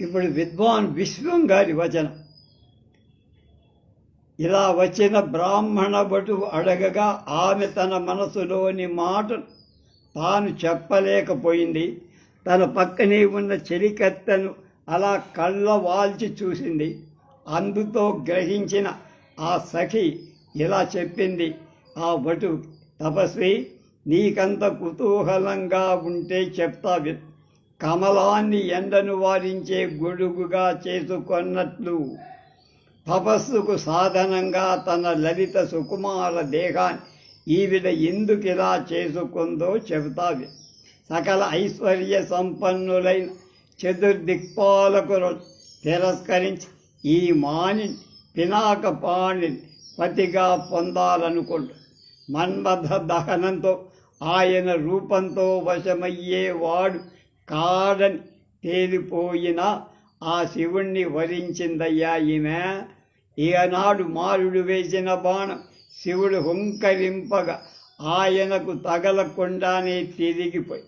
ఇప్పుడు విద్వాన్ విశ్వం గారి వచనం. ఇలా వచ్చిన బ్రాహ్మణ భటు అడగగా ఆమె తన మనసులోని మాట తాను చెప్పలేకపోయింది. తన పక్కనే ఉన్న చెలికత్తెను అలా కళ్ళ వాల్చి చూసింది. అందుతో గ్రహించిన ఆ సఖి ఇలా చెప్పింది. ఆ భటు తపస్వి నీకంత కుతూహలంగా ఉంటే చెప్తా కమలాన్ని ఎండను వారించే గొడుగుగా చేసుకొన్నట్లు తపస్సుకు సాధనంగా తన లలిత సుకుమార దేహాన్ని ఈవిడ ఎందుకు ఇలా చేసుకుందో చెబుతావి సకల ఐశ్వర్య సంపన్నులైన చతుర్దిక్పాలకులు తిరస్కరించి ఈ మాని పినాక పాణి పతిగా పొందాలనుకుంటు. మన్మథ దహనంతో ఆయన రూపంతో వశమయ్యేవాడు కాడని తేలిపోయిన ఆ శివుణ్ణి వరించిందయ్యా ఈమె. ఈనాడు మారుడు వేసిన బాణం శివుడు హుంకరింపగా ఆయనకు తగలకుండానే తిరిగిపోయి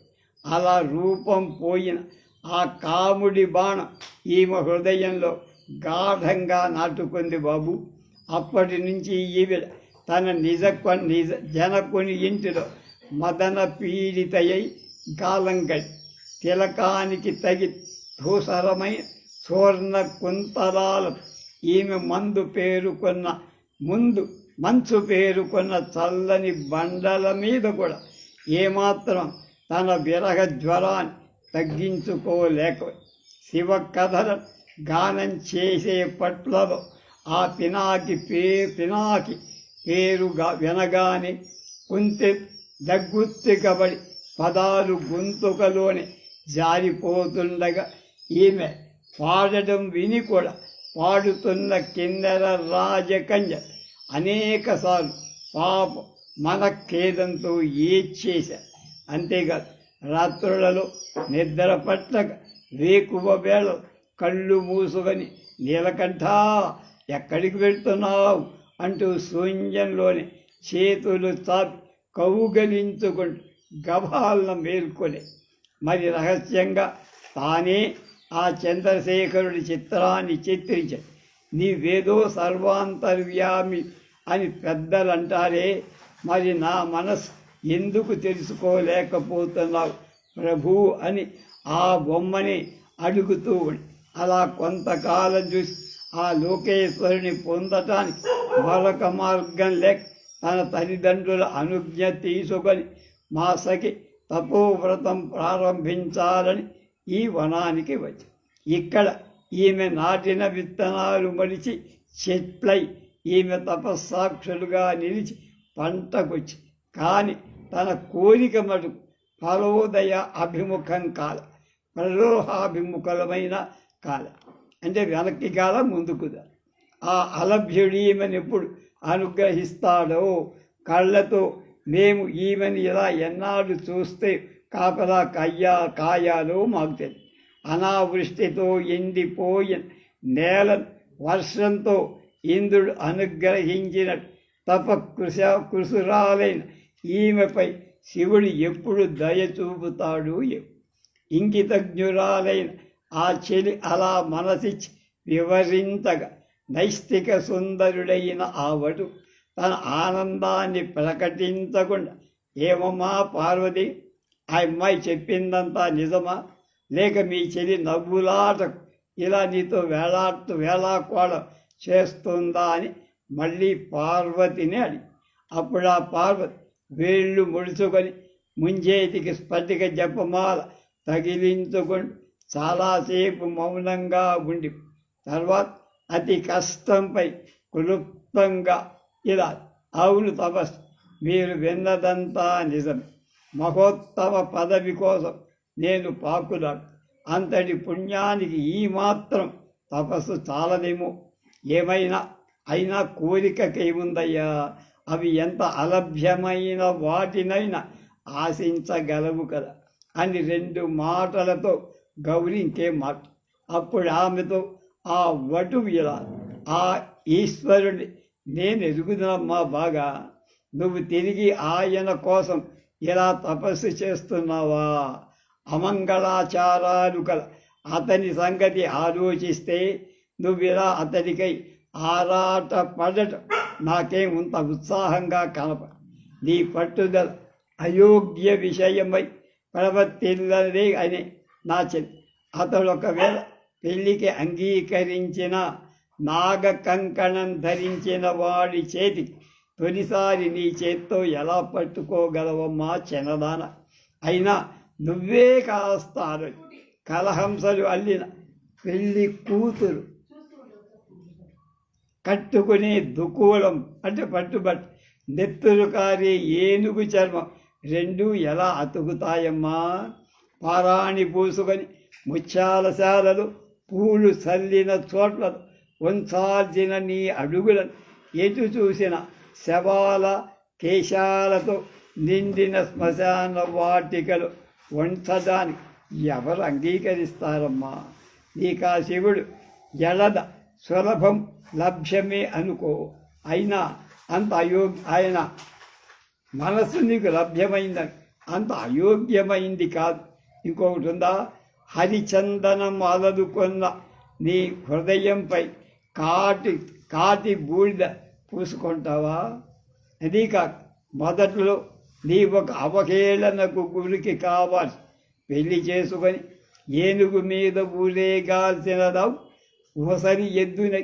అలా రూపం పోయిన ఆ కాముడి బాణం ఈమె హృదయంలో గాఢంగా నాటుకుంది బాబు. అప్పటి నుంచి ఈవిడ తన నిజ నిజ జనకుని ఇంటిలో మదన పీడితయ్యి గాలం గడి తిలకానికి తగి ధూసరమై సువర్ణ కుంతలాల ఈమె మందు పేరుకున్న ముందు మంచు పేరుకున్న చల్లని బండల మీద కూడా ఏమాత్రం తన విరహ జ్వరాన్ని తగ్గించుకోలేక శివ కథల గానం చేసే పట్లలో ఆ పినాకి పే పినాకి పేరుగా వినగానే కుంతి దగ్గుత్తికబడి పదాలు గొంతుకలోని జారిపోతుండగా ఈమె పాడటం విని కూడా పాడుతున్న కిన్నెర రాజకంజ అనేకసార్లు పాప మన ఖేదంతో ఏడ్చేశారు అంతేకాదు రాత్రులలో నిద్ర పట్టక వేకువ వేళ కళ్ళు మూసుకొని నీలకంఠ ఎక్కడికి వెళ్తున్నావు? అంటూ శూన్యంలోని చేతులు చాపి కౌగలించుకుంటూ గభాలను మేల్కొనే మరి రహస్యంగా తానే ఆ చంద్రశేఖరుడి చిత్రాన్ని చిత్రించాడు నీవేదో సర్వాంతర్యామి అని పెద్దలు అంటారే మరి నా మనసు ఎందుకు తెలుసుకోలేకపోతున్నావు ప్రభు అని ఆ బొమ్మని అడుగుతూ ఉండి. అలా కొంతకాలం చూసి ఆ లోకేశ్వరుని పొందటానికి మరొక మార్గం లేక తన తల్లిదండ్రుల అనుజ్ఞ తీసుకొని మా సఖి తపోవ్రతం ప్రారంభించాలని ఈ వనానికి వచ్చి ఇక్కడ ఈమె నాటిన విత్తనాలు మలిచి చెట్లై ఈమె తపస్సాక్షులుగా నిలిచి పంటకొచ్చి కానీ తన కోరిక మటుకు ఫలోదయ అభిముఖం కాల ప్రలోహాభిముఖలమైన కాల. అంటే వెనక్కి కాల ముందుకుదా ఆ అలభ్యుడు ఈమెను ఎప్పుడు అనుగ్రహిస్తాడో కళ్ళతో మేము ఈమెను ఇలా ఎన్నాళ్ళు చూస్తే కాపలా కయ్యా కాయాలో మాకు తెలియదు అనావృష్టితో ఎండిపోయిన నేల వర్షంతో ఇంద్రుడు అనుగ్రహించిన తప కృష కృషురాలైన ఈమెపై శివుడు ఎప్పుడు దయ చూపుతాడు ఇంకితజ్ఞురాలైన ఆ చెలి అలా మనసిచ్చి వివరించగా నైస్తిక సుందరుడైన ఆవడు తన ఆనందాన్ని ప్రకటించకుండా ఏమమ్మా పార్వతి ఆ అమ్మాయి చెప్పిందంతా నిజమా? లేక మీ చెల్లి నవ్వులాటకు ఇలా నీతో వేలాడుతూ వేలాకోళం చేస్తుందా? అని మళ్ళీ పార్వతిని అడిగి. అప్పుడు ఆ పార్వతి వేళ్ళు ముడుచుకొని ముంజేతికి స్ఫటిక జపమాల తగిలించుకొని చాలాసేపు మౌనంగా ఉండి తర్వాత అతి కష్టంపై క్లుప్తంగా ఇలా అవును తపస్సు. మీరు విన్నదంతా నిజం. మహోత్తమ పదవి కోసం నేను పాకులాడు. అంతటి పుణ్యానికి ఈ మాత్రం తపస్సు చాలదేమో ఏమైనా అయినా కోరికకేముందయ్యా అవి ఎంత అలభ్యమైన వాటినైనా ఆశించగలవు కదా అని రెండు మాటలతో గౌరింకే మాట. అప్పుడు ఆమెతో ఆ వటు ఇలా ఆ ఈశ్వరుడి నేను ఎదుగుదమ్మా బాగా. నువ్వు తిరిగి ఆయన కోసం ఇలా తపస్సు చేస్తున్నావా? అమంగళాచారాలు కల. అతని సంగతి ఆలోచిస్తే నువ్వు ఇలా అతనికై ఆరాట పడటం నాకేం అంత ఉత్సాహంగా కనప. నీ పట్టుదల అయోగ్య విషయమై ప్రవర్తిల్లదే అని నా చెల్లి అతడు ఒకవేళ పెళ్ళికి అంగీకరించిన నాగ కంకణం ధరించిన వాడి చేతికి తొలిసారి నీ చేత్తో ఎలా పట్టుకోగలవమ్మా చిన్నదాన? అయినా నువ్వే కాస్త కలహంసలు అల్లిన పెళ్ళి కూతురు. కట్టుకునే దుకూలం అంటే పట్టుబట్టు. నెత్తులు కారే ఏనుగు చర్మం రెండు ఎలా అతుకుతాయమ్మా? పారాణి పూసుకొని ముత్యాల శాలలు పూలు చల్లిన చోట్ల ఉంచాల్సిన నీ అడుగులను ఎటు చూసిన శవాల కేశాలతో నిండిన శ్మశాన వాటికలు ఉంచడానికి ఎవరు అంగీకరిస్తారమ్మా? నీకా శివుడు ఎలద సులభం లభ్యమే అనుకో. అయినా అంత అయోగ్య ఆయన మనసు నీకు లభ్యమైందని అంత అయోగ్యమైంది కాదు. ఇంకొకటి ఉందా? హరిచందనం అలదుకొన్న నీ హృదయంపై కాటి కాటి బూడిద పూసుకుంటావా? అది కాక మొదట్లో నీ ఒక అవహేళనకు గురికి కావాలి. పెళ్ళి చేసుకొని ఏనుగు మీద ఊరేగాల్సినదావు ఒకసారి ఎద్దున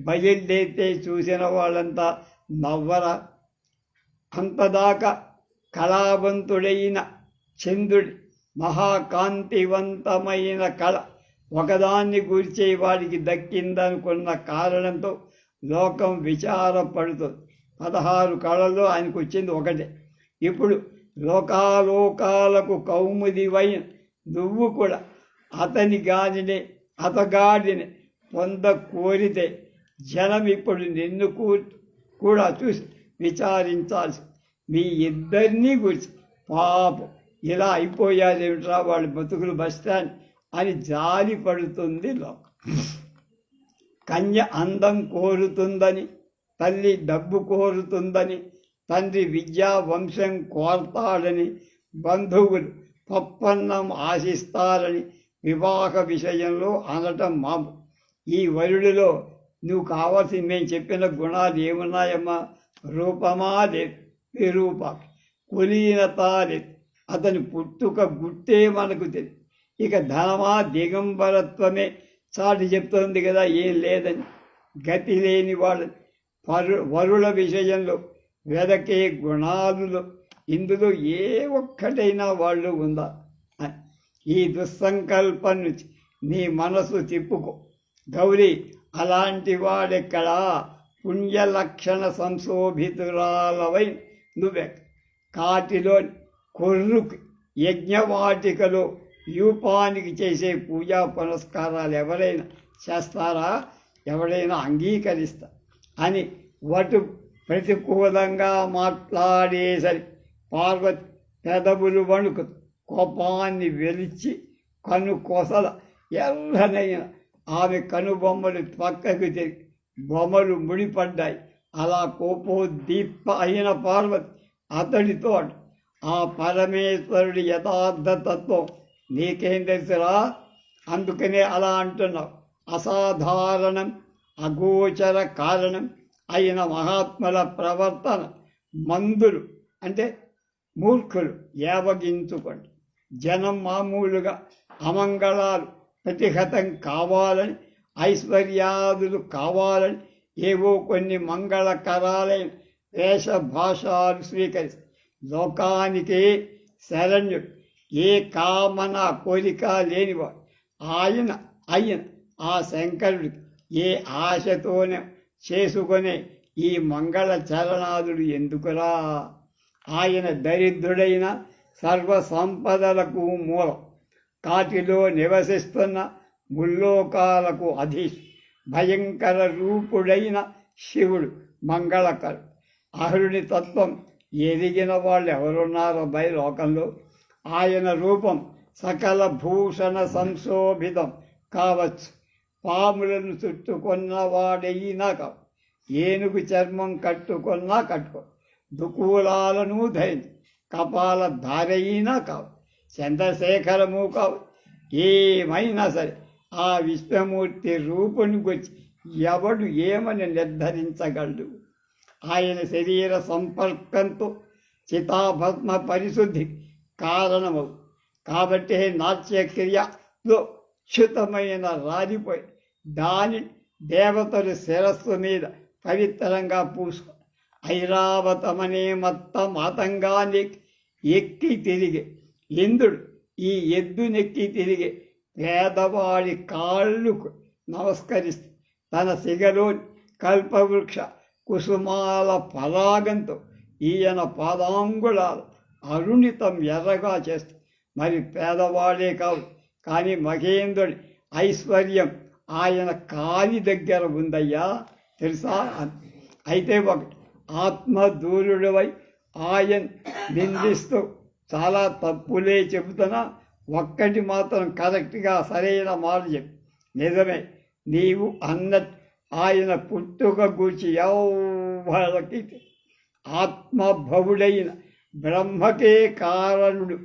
బయలుదేరితే చూసిన వాళ్ళంతా నవ్వరా. అంతదాకా కళావంతుడైన చంద్రుడి మహాకాంతివంతమైన కళ. ఒకదాన్ని గూర్చే వాడికి దక్కిందనుకున్న కారణంతో లోకం విచారపడుతుంది. పదహారు కళల్లో ఆయనకు వచ్చింది ఒకటే. ఇప్పుడు లోకాలోకాలకు కౌముదివైన నువ్వు కూడా అతని గానిని అతగాడిని పొంద కోరితే జనం ఇప్పుడు నిన్ను కూడా చూసి విచారించాల్సి మీ ఇద్దరినీ గురించి పాపం ఇలా అయిపోయారేమిట్రా వాళ్ళు బతుకులు బస్టాండ్ అని జాలి పడుతుంది లోకం. కన్య అందం కోరుతుందని తల్లి డబ్బు కోరుతుందని తండ్రి విద్యా వంశం కోరతాడని బంధువులు పప్పన్నం ఆశిస్తారని వివాహ విషయంలో అనటం మాము ఈ వరుడిలో నువ్వు కావాల్సింది మేము చెప్పిన గుణాలు ఏమున్నాయమ్మా? రూపమా లేదు విరూప. కులీనత లేదు. అతని పుట్టుక గుట్టే మనకు తెలియదు ఇక ధనమా దిగంబరత్వమే. చాటి చెప్తోంది కదా ఏం లేదని. గతి లేని వాళ్ళు పరు వరుల విషయంలో వెదకే గుణాలు ఇందులో ఏ ఒక్కటైనా వాళ్ళు ఉందా? ఈ దుస్సంకల్పం నుంచి నీ మనసు తిప్పుకో. గౌరీ అలాంటి వాడెక్కడా? పుణ్యలక్షణ సంశోభితురాలవై నువ్వె. కాటిలో కొర్రుకి యజ్ఞవాటికలో యూపానికి చేసే పూజా పునస్కారాలు ఎవరైనా చేస్తారా? ఎవరైనా అంగీకరిస్తా. అని వటు ప్రతికూలంగా మాట్లాడేసరి పార్వతి పెదవులు వణుకు కోపాన్ని వెలిచి కను కొసల ఎర్రనైన ఆమె కనుబొమ్మలు పక్కకు తిరిగి బొమ్మలు ముడిపడ్డాయి. అలా కోపోద్దీప్త అయిన పార్వతి అతడితో ఆ పరమేశ్వరుడి యథార్థతత్వం నీకేం తెలుసురా? అందుకనే అలా అంటున్నావు. అసాధారణం అగోచర కారణం అయిన మహాత్ముల ప్రవర్తన. మందులు అంటే మూర్ఖులు ఏవగించుకోండి. జనం మామూలుగా అమంగళాలు ప్రతిహతం కావాలని ఐశ్వర్యాదులు కావాలని ఏవో కొన్ని మంగళకరాలైన వేషభాషాలు స్వీకరిస్తారు లోకానికి శరణ్యుడు. ఏ కామన కోరిక లేనివాడు. ఆయన ఆయన ఆ శంకరుడికి ఏ ఆశతోనే చేసుకునే ఈ మంగళ చరణాదుడు ఎందుకురా? ఆయన దరిద్రుడైన సర్వ సంపదలకు మూలం. కాటిలో నివసిస్తున్న ముల్లోకాలకు అధీష్ భయంకర రూపుడైన శివుడు మంగళకరు అహరుని తత్వం ఎదిగిన వాళ్ళు ఎవరున్నారో బై లోకంలో? ఆయన రూపం సకల భూషణ సంశోభితం. కావచ్చు పాములను చుట్టుకున్నవాడైనా కావు ఏనుగు చర్మం కట్టుకున్నా కట్టుకో. దుకూలాలను ధరించి కపాల ధారయినా కావు చంద్రశేఖరము కావు ఏమైనా సరే ఆ విశ్వమూర్తి రూపుని గురించి ఎవడు ఏమని నిర్ధారించగలడు? ఆయన శరీర సంపర్కంతో చితాభస్మ పరిశుద్ధి కారణమవు కాబట్టి నాట్యక్రియలో క్షుతమైన రాలిపోయి దాని దేవతలు శిరస్సు మీద పవిత్రంగా పూసు ఐరావతమనే మత్త మాతంగాన్ని ఎక్కి తిరిగి ఇంద్రుడు ఈ ఎద్దునెక్కి తిరిగి పేదవాడి కాళ్ళకు నమస్కరిస్తూ తన సిగలోని కల్పవృక్ష కుసుమాల పరాగంతో ఈయన పాదాంగుళాలు అరుణితం ఎర్రగా చేస్తే మరి పేదవాడే కాదు కానీ మహేంద్రుడి ఐశ్వర్యం ఆయన కాలి దగ్గర ఉందయ్యా. తెలుసా? అయితే ఒకటి ఆత్మదూరుడవై ఆయన నిందిస్తూ చాలా తప్పులే చెబుతున్నా. ఒక్కటి మాత్రం కరెక్ట్గా సరైన మాట చెప్పు. నిజమే నీవు అన్నట్టు ఆయన పుట్టుక గూర్చి ఎవరికి ఆత్మభవుడైన బ్రహ్మకే కారణుడు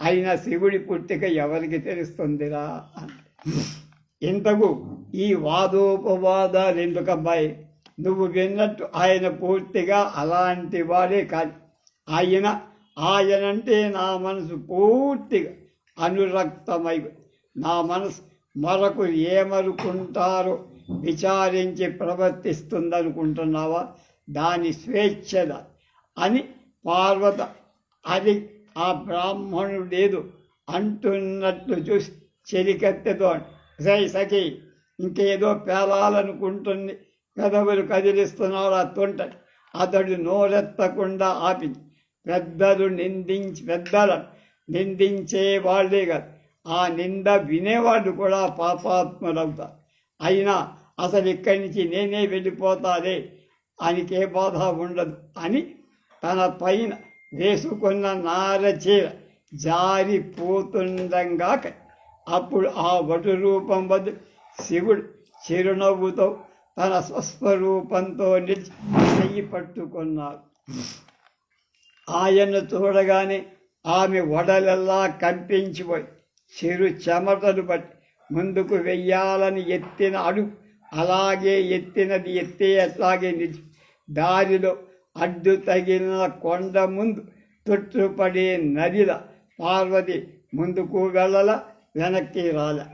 అయిన శివుడి పుట్టిక ఎవరికి తెలుస్తుందిరా ఇంతకు ఈ వాదోపవాదాలు ఎందుకబ్బాయి? నువ్వు విన్నట్టు ఆయన పూర్తిగా అలాంటి వాడే కాదు. ఆయన ఆయనంటే నా మనసు పూర్తిగా అనురక్తమై నా మనసు మరొక ఏమనుకుంటారో విచారించి ప్రవర్తిస్తుందనుకుంటున్నావా? దాని స్వేచ్ఛద అని పార్వత అది ఆ బ్రాహ్మణుడు లేదు అంటున్నట్లు చూసి చెలికత్తెతో సై సఖి ఇంకేదో పేలాలనుకుంటుంది పెదవులు కదిలిస్తున్నాడు ఆ తొంట. అతడు నోరెత్తకుండా ఆపింది పెద్దలు నిందించి పెద్దల నిందించే వాళ్ళే కాదు. ఆ నింద వినేవాళ్ళు కూడా పాపాత్ములవుతారు అయినా అసలు ఇక్కడి నుంచి నేనే వెళ్ళిపోతానే ఆయనకే బాధ ఉండదు అని తన పైన వేసుకున్న నారచీర జారిపోతుండగా అప్పుడు ఆ వటు రూపం వద్ద. శివుడు చిరునవ్వుతో తన స్వస్వరూపంతో నిలిచి చెయ్యి పట్టుకున్నారు ఆయన్ను చూడగానే ఆమె వడలల్లా కంపించిపోయి చిరు చెమటను బట్టి ముందుకు వెయ్యాలని ఎత్తిన అడుగు అలాగే ఎత్తినది ఎత్తే అట్లాగే నిలిచి దారిలో అడ్డు తగిలిన కొండ ముందు తొట్టుపడే నదిల పార్వతి ముందుకు వెళ్ళల వెనక్కి రాల.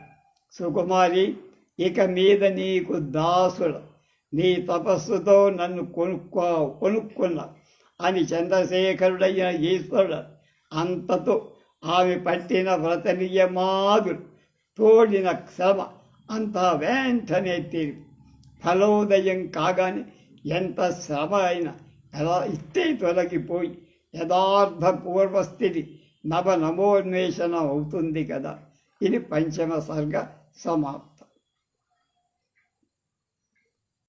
సుకుమారి ఇక మీద నీకు దాసుడు నీ తపస్సుతో నన్ను కొనుక్కో కొనుక్కున్నా అని చంద్రశేఖరుడైన ఈశ్వరుడు అంతతో ఆమె పట్టిన వ్రత మాధుడు తోడిన శ్రమ అంతా వెంటనే తీరి. ఫలోదయం కాగానే ఎంత శ్రమ అయినా ఎలా ఇస్తే తొలగిపోయి యథార్థ పూర్వస్థితి నవ నమోన్వేషణ అవుతుంది కదా. ఇది పంచమ సర్గ సమాప్తి.